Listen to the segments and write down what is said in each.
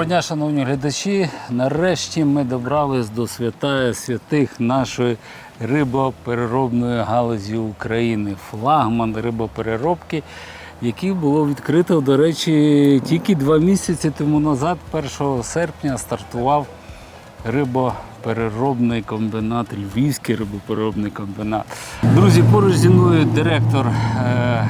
Доброго дня, шановні глядачі. Нарешті ми добрались до святая святих нашої рибопереробної галузі України. Флагман рибопереробки, який було відкрито, до речі, тільки два місяці тому назад, 1 серпня, стартував рибопереробний комбінат, Львівський рибопереробний комбінат. Друзі, поруч зі мною директор е,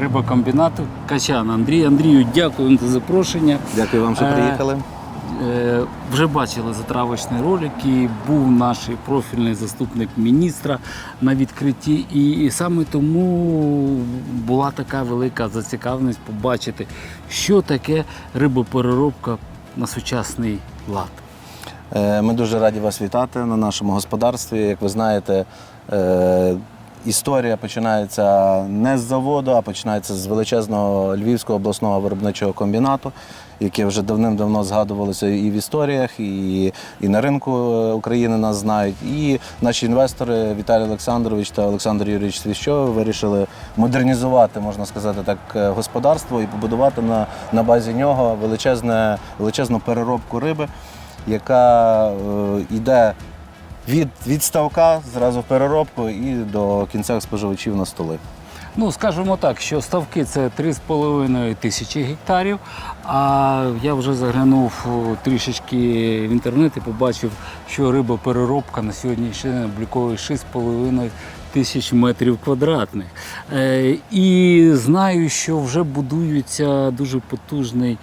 рибокомбінату Качан Андрій. Андрію, дякую за запрошення. Дякую вам, що Е, приїхали. Е, Вже бачили затравочний ролик, і був наш профільний заступник міністра на відкритті. І саме тому була така велика зацікавленість побачити, що таке рибопереробка на сучасний лад. Е, Ми дуже раді вас вітати на нашому господарстві. Як ви знаєте, історія починається не з заводу, а починається з величезного Львівського обласного виробничого комбінату, яке вже давним-давно згадувалося і в історіях, і, і на ринку е, України нас знають. І наші інвестори Віталій Олександрович та Олександр Юрійович Свіщов вирішили модернізувати, можна сказати так, е, господарство і побудувати на, на базі нього величезне, величезну переробку риби яка е, йде від, від ставка зразу в переробку і до кінцевих споживачів на столи. Ну, скажімо так, що ставки це 3,5 тисячі гектарів. А я вже заглянув трішечки в інтернет і побачив, що рибопереробка на сьогоднішній день обліковує 6,5 тисяч метрів квадратних. Е, і знаю, що вже будується дуже потужний.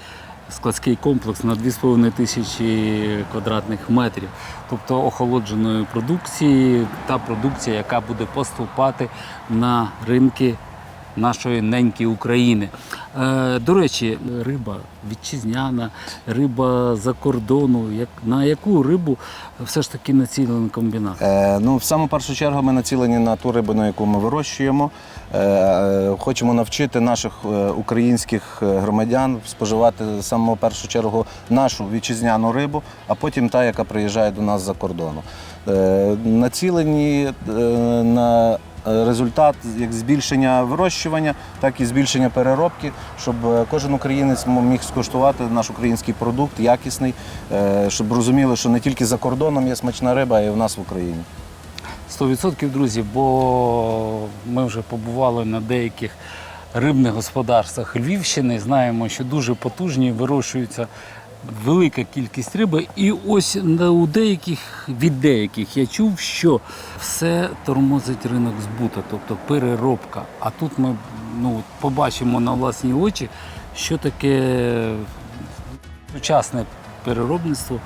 Складський комплекс на 2,5 тисячі квадратних метрів, тобто охолодженої продукції, та продукція, яка буде поступати на ринки нашої неньки України. Е, до речі, риба вітчизняна, риба за кордону. На яку рибу все ж таки націлений комбінат? Е, ну, в саму першу чергу ми націлені на ту рибу, на яку ми вирощуємо. Е, е, хочемо навчити наших е, українських громадян споживати саме в першу чергу нашу вітчизняну рибу, а потім та, яка приїжджає до нас за кордону. Націлені на результат як збільшення вирощування, так і збільшення переробки, щоб кожен українець міг скуштувати наш український продукт, якісний, щоб розуміли, що не тільки за кордоном є смачна риба, а й в нас в Україні. 100% друзі, бо ми вже побували на деяких рибних господарствах Львівщини. Знаємо, що дуже потужні вирощуються велика кількість риби. І ось у деяких від деяких я чув, що все тормозить ринок збуту, тобто переробка. А тут ми ну, побачимо на власні очі, що таке сучасне переробництво,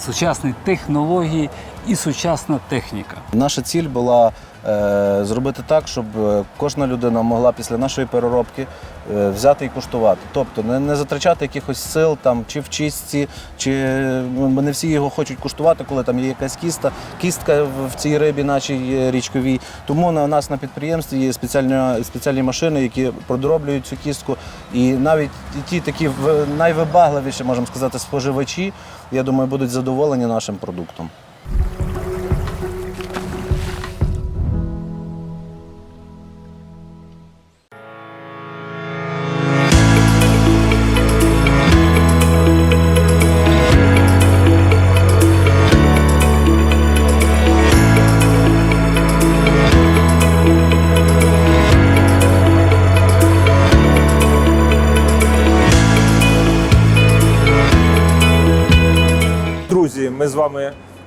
сучасні технології і сучасна техніка. Наша ціль була е, зробити так, щоб е, кожна людина могла після нашої переробки е, взяти і куштувати. Тобто не, не затрачати якихось сил там, чи в чистці, чи ну, не всі його хочуть куштувати, коли там є якась кіста, кістка в, цій рибі нашій е, річковій. Тому на нас на підприємстві є спеціальні, спеціальні машини, які продроблюють цю кістку. І навіть ті такі найвибагливіші, можемо сказати, споживачі, я думаю, будуть задоволені нашим продуктом. Thank you.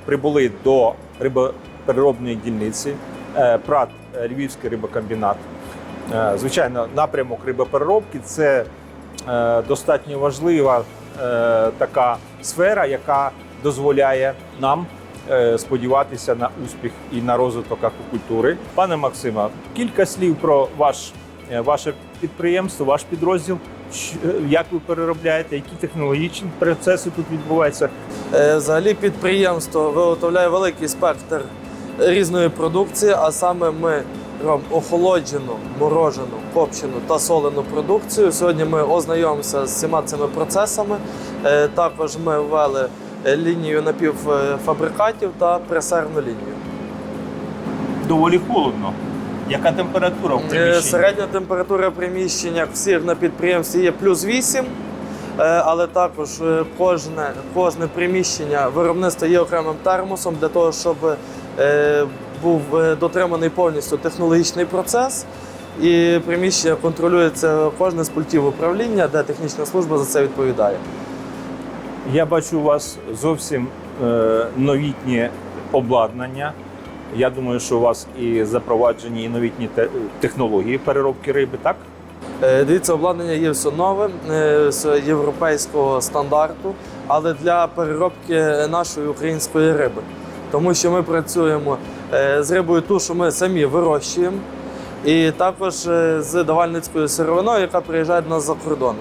Прибули до рибопереробної дільниці е, ПРАТ е, Львівський рибокомбінат. Е, Звичайно, напрямок рибопереробки це достатньо важлива така сфера, яка дозволяє нам сподіватися на успіх і на розвиток аквакультури. Пане Максима, кілька слів про ваш, ваше підприємство, ваш підрозділ. Е, Як ви переробляєте, які технологічні процеси тут відбуваються? Е, Взагалі підприємство виготовляє великий спектр різної продукції, а саме ми робимо охолоджену, морожену, копчену та солену продукцію. Сьогодні ми ознайомимося з всіма цими процесами. Е, Також ми ввели лінію напівфабрикатів та пресерну лінію. доволі холодно. Яка температура в Е, приміщенні? Середня температура приміщення всіх на підприємстві є плюс 8. Е, Але також е, кожне, кожне приміщення виробництва є окремим термосом для того, щоб був дотриманий повністю технологічний процес. І приміщення контролюється кожне з пультів управління, де технічна служба за це відповідає. Я бачу у вас зовсім новітнє обладнання. Я думаю, що у вас і запроваджені і новітні технології переробки риби, так? Е, Дивіться, обладнання є все нове е, з європейського стандарту, але для переробки нашої української риби. Тому що ми працюємо е, з рибою, ту, що ми самі вирощуємо, і також е, з давальницькою сировиною, яка приїжджає до нас за кордону.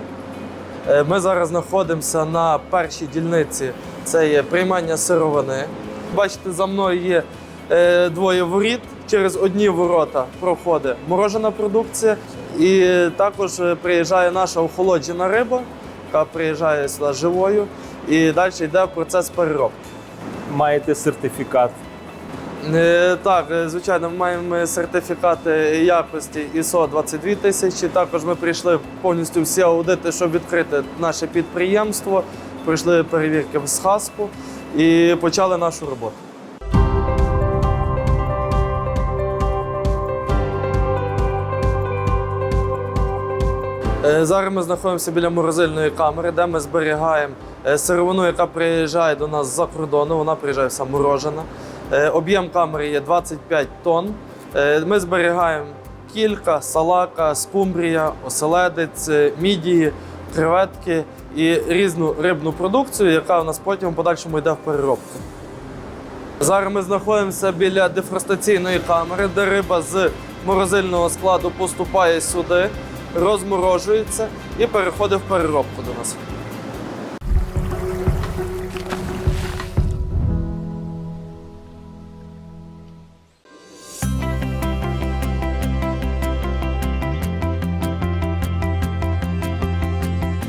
Е, Ми зараз знаходимося на першій дільниці. Це є приймання сировини. Бачите, за мною є е, двоє воріт. Через одні ворота проходить морожена продукція, і також е, приїжджає наша охолоджена риба, яка приїжджає сюди живою, і далі йде процес переробки. Маєте сертифікат. Е, Так, е, звичайно, ми маємо сертифікати якості ISO 22 тисячі. Також ми прийшли повністю всі аудити, щоб відкрити наше підприємство. Пройшли перевірки в СХАСПу і почали нашу роботу. Зараз ми знаходимося біля морозильної камери, де ми зберігаємо е, сировину, яка приїжджає до нас з-за кордону. Вона приїжджає вся морожена. Е, Об'єм камери є 25 тонн. Е, Ми зберігаємо кілька, салака, скумбрія, оселедець, е, мідії, креветки і різну рибну продукцію, яка у нас потім в подальшому йде в переробку. Зараз ми знаходимося біля дефростаційної камери, де риба з морозильного складу поступає сюди, розморожується і переходить в переробку до нас.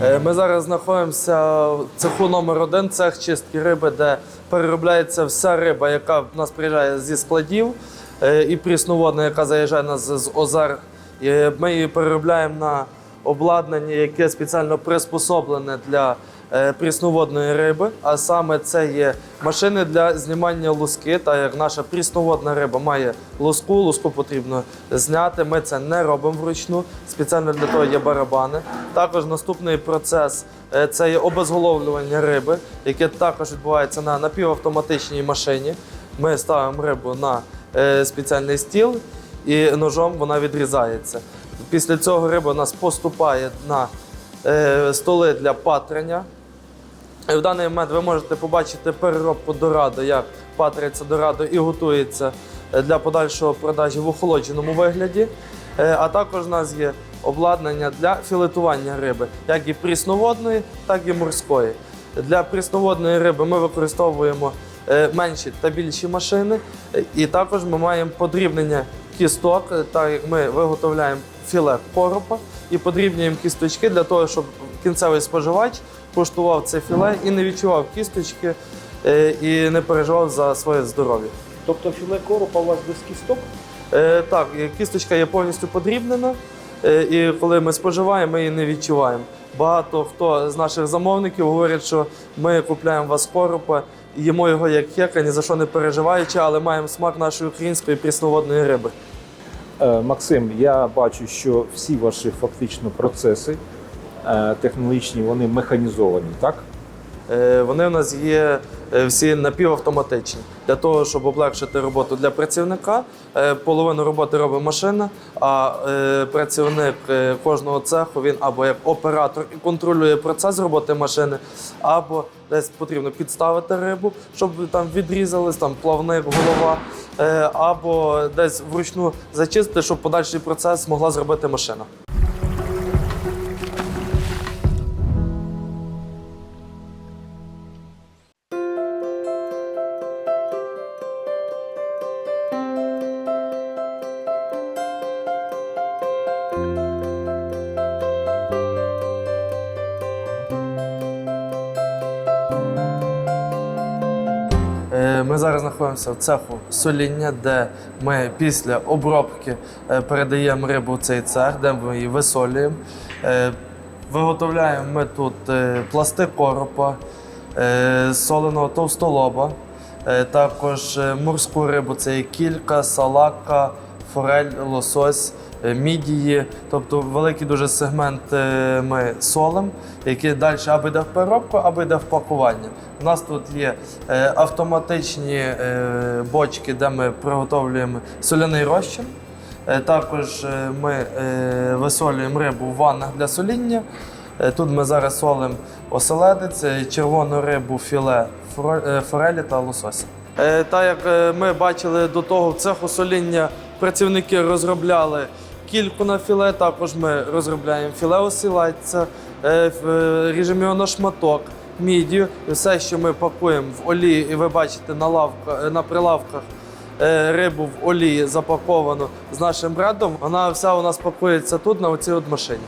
Е, Ми зараз знаходимося в цеху номер один, цех чистки риби, де переробляється вся риба, яка в нас приїжджає зі складів, е, і прісноводна, яка заїжджає нас з озер. І Ми її переробляємо на обладнання, яке спеціально приспособлене для е, прісноводної риби. А саме це є машини для знімання луски. Та як наша прісноводна риба має луску, луску потрібно зняти. Ми це не робимо вручну. Спеціально для того є барабани. Також наступний процес е, це є обезголовлювання риби, яке також відбувається на напівавтоматичній машині. Ми ставимо рибу на е, спеціальний стіл і ножом вона відрізається. Після цього риба у нас поступає на е, столи для патрення. В даний момент ви можете побачити переробку дорадо, як патриться дорадо і готується е, для подальшого продажі в охолодженому вигляді. Е, А також у нас є обладнання для філетування риби, як і прісноводної, так і морської. Для прісноводної риби ми використовуємо е, менші та більші машини, Е, і також ми маємо подрібнення кісток, е, так як ми виготовляємо філе коропа і подрібнюємо кісточки для того, щоб кінцевий споживач куштував це філе і не відчував кісточки е, і не переживав за своє здоров'я. Тобто філе коропа у вас без кісток? Е, Так, кісточка є повністю подрібнена, е, і коли ми споживаємо, ми її не відчуваємо. Багато хто з наших замовників говорять, що ми купляємо у вас коропа, їмо його як хека, ні за що не переживаючи, але маємо смак нашої української прісноводної риби. Е, Максим, я бачу, що всі ваші фактично процеси е, технологічні, вони механізовані, так? Е, Вони в нас є е, всі напівавтоматичні. Для того, щоб облегшити роботу для працівника, е, половину роботи робить машина, а працівник кожного цеху він або як оператор і контролює процес роботи машини, або десь потрібно підставити рибу, щоб там відрізались, там плавник, голова, або десь вручну зачистити, щоб подальший процес могла зробити машина. Зараз знаходимося в цеху соління, де ми після обробки е, передаємо рибу в цей цех, де ми її висолюємо. Е, Виготовляємо ми тут е, пласти коропа, соленого товстолоба, також морську рибу це є кілька, салака, форель, лосось, мідії. Тобто великий дуже сегмент е, ми солим, який далі або йде в переробку, або йде в пакування. У нас тут є е, автоматичні е, бочки, де ми приготовлюємо соляний розчин. Е, Також е, ми е, висолюємо рибу в ваннах для соління. Е, Тут ми зараз солимо оселедець, е, червону рибу, філе, е, форелі та лосося. Е, Так як е, ми бачили до того, в цеху соління працівники розробляли кільку на філе, також ми розробляємо філе осілайця, е, е, ріжемо його на шматок, мідію. І все, що ми пакуємо в олії, і ви бачите на, лавка, е, на прилавках рибу в олії запаковану з нашим брендом, вона вся у нас пакується тут, на оцій от машині.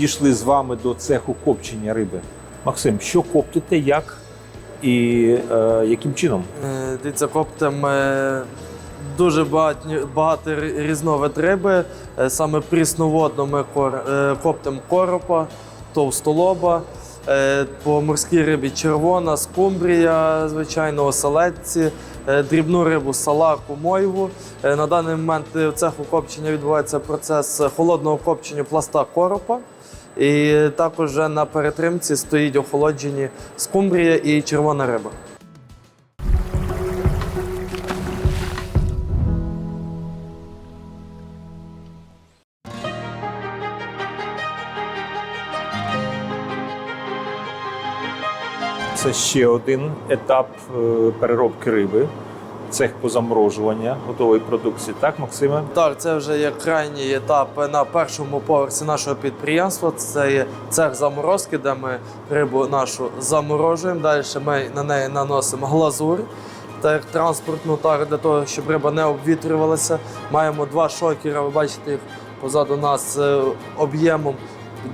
Ми підійшли з вами до цеху копчення риби. Максим, що коптите, як і е, яким чином? Е, Дивіться, коптим е, дуже багатні- багато різновид риби. Е, Саме прісноводно ми е, коропа, товстолоба. По морській рибі червона, скумбрія, звичайно, оселедці, дрібну рибу, салаку, мойву. На даний момент в цеху копчення відбувається процес холодного копчення пласта коропа. І також на перетримці стоїть охолоджені скумбрія і червона риба. Це ще один етап е, переробки риби, цех позаморожування готової продукції. Так, Максиме? Так, це вже є крайній етап на першому поверсі нашого підприємства. Це є цех заморозки, де ми рибу нашу заморожуємо. Далі ми на неї наносимо глазур. Так як транспортну так для того, щоб риба не обвітрювалася. Маємо два шокера, ви бачите їх позаду нас е, об'ємом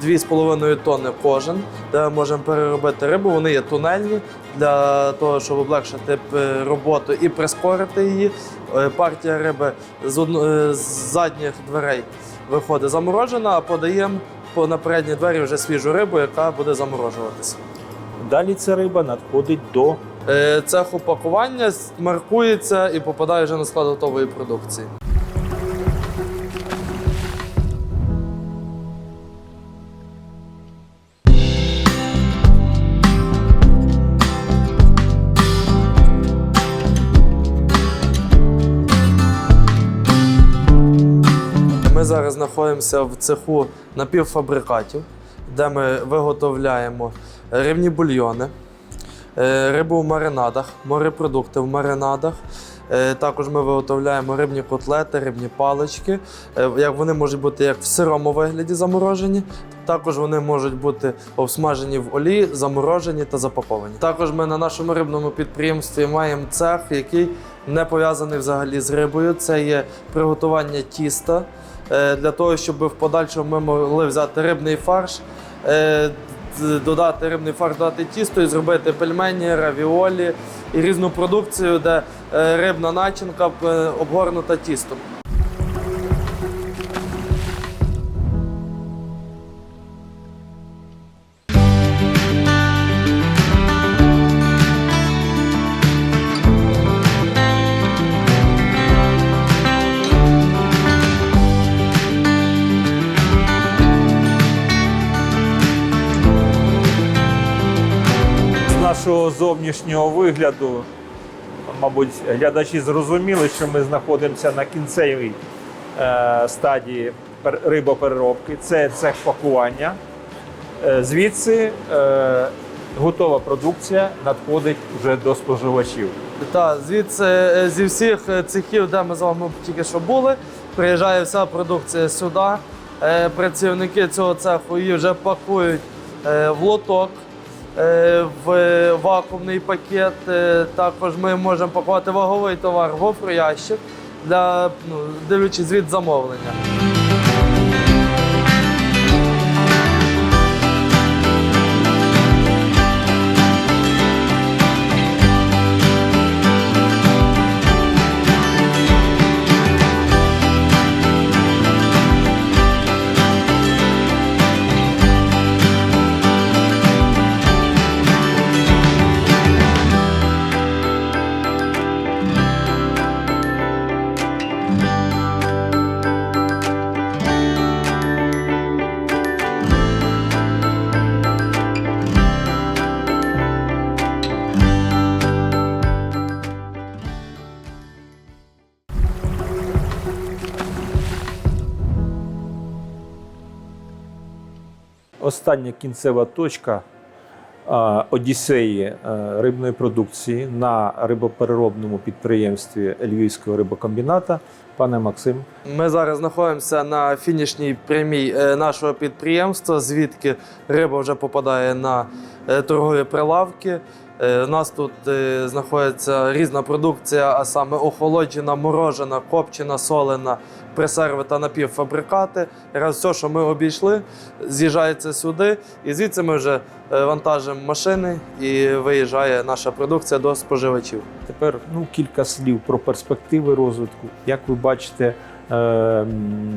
2,5 тонни кожен, де ми можемо переробити рибу. Вони є тунельні для того, щоб облегшити е, роботу і прискорити її. Е, Партія риби з, одно- е, з задніх дверей виходить заморожена, а подаємо по на передні двері вже свіжу рибу, яка буде заморожуватися. Далі ця риба надходить до Цех упакування маркується і попадає вже на склад готової продукції. Знаходимося в цеху напівфабрикатів, де ми виготовляємо рибні бульйони, е, рибу в маринадах, морепродукти в маринадах. Е, Також ми виготовляємо рибні котлети, рибні палички. Е, Як вони можуть бути як в сирому вигляді заморожені, також вони можуть бути обсмажені в олії, заморожені та запаковані. Також ми на нашому рибному підприємстві маємо цех, який не пов'язаний взагалі з рибою. Це є приготування тіста для того, щоб в подальшому ми могли взяти рибний фарш. е, Додати рибний фарш, додати тісто і зробити пельмені, равіолі і різну продукцію, де е, рибна начинка е, обгорнута тістом. Зовнішнього вигляду. Мабуть, глядачі зрозуміли, що ми знаходимося на кінцевій е, стадії рибопереробки. Це цех пакування. Е, звідси е, готова продукція надходить вже до споживачів. Так, звідси зі всіх цехів, де ми з вами тільки що були, приїжджає вся продукція сюди. Працівники цього цеху її вже пакують в лоток, в вакуумний пакет. Е, Також ми можемо пакувати ваговий товар в гофроящик, для ну, дивлячись від замовлення. Остання кінцева точка Одіссеї е, рибної продукції на рибопереробному підприємстві Львівського рибокомбіната. Пане Максим, Ми зараз знаходимося на фінішній прямій е, нашого підприємства, звідки риба вже попадає на е, торгові прилавки. Е, У нас тут е, знаходиться різна продукція, а саме охолоджена, морожена, копчена, солена, пресерви та напівфабрикати. Якраз все, що ми обійшли, з'їжджається сюди, і звідси ми вже е, вантажимо машини і виїжджає наша продукція до споживачів. тепер ну, кілька слів про перспективи розвитку. Як ви бачите,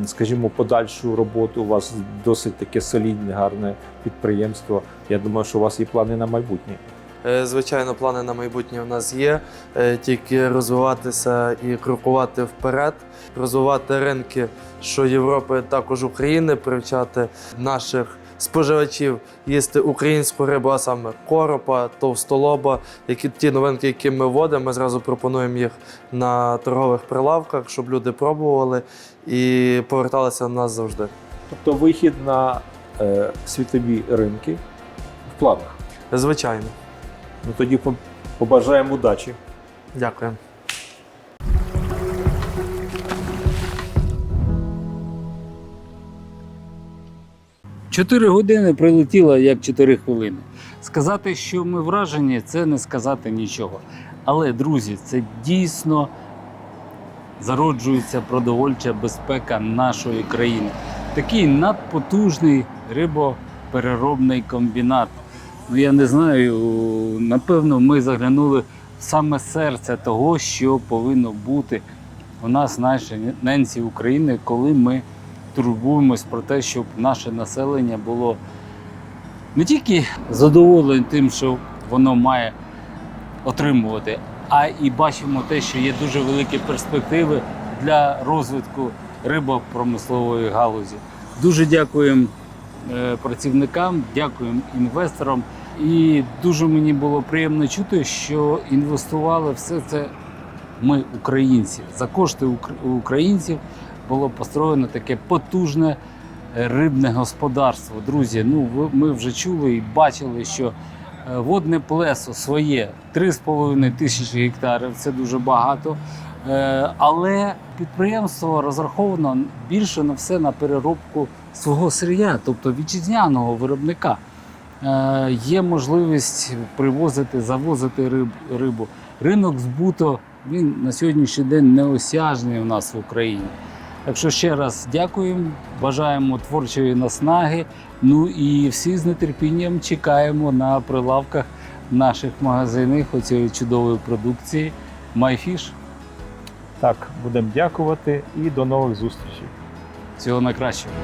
скажімо, подальшу роботу, у вас досить таке солідне, гарне підприємство. Я думаю, що у вас є плани на майбутнє. Е, Звичайно, плани на майбутнє у нас є. Е, Тільки розвиватися і крокувати вперед, розвивати ринки, що Європи, також України, привчати наших споживачів їсти українську рибу, а саме коропа, товстолоба. Які ті новинки, які ми вводимо, ми зразу пропонуємо їх на торгових прилавках, щоб люди пробували і поверталися до нас завжди. Тобто вихід на е, світові ринки в планах. Звичайно, Ну тоді побажаємо удачі. дякую. Чотири години прилетіло як 4 хвилини. Сказати, що ми вражені, це не сказати нічого. Але, друзі, це дійсно зароджується продовольча безпека нашої країни. Такий надпотужний рибопереробний комбінат. Ну я не знаю, напевно, ми заглянули в саме серце того, що повинно бути у нас, в нашій ненці України, коли ми турбуємось про те, щоб наше населення було не тільки задоволене тим, що воно має отримувати, а і бачимо те, що є дуже великі перспективи для розвитку рибопромислової галузі. Дуже дякуємо е, працівникам, дякуємо інвесторам. І дуже мені було приємно чути, що інвестували все це ми, українці. За кошти українців було построєно таке потужне е, рибне господарство. Друзі, ну ми вже чули і бачили, що е, водне плесо своє 3,5 тисячі гектарів це дуже багато. Е, Але підприємство розраховано більше на все на переробку свого сир'я, тобто вітчизняного виробника. Е, Є можливість привозити, завозити риб, рибу. Ринок збуту він на сьогоднішній день неосяжний у нас в Україні. Так що ще раз дякуємо, бажаємо творчої наснаги. Ну і всі з нетерпінням чекаємо на прилавках наших магазинів оцієї чудової продукції MyFish. Так, будемо дякувати і до нових зустрічей. Всього найкращого.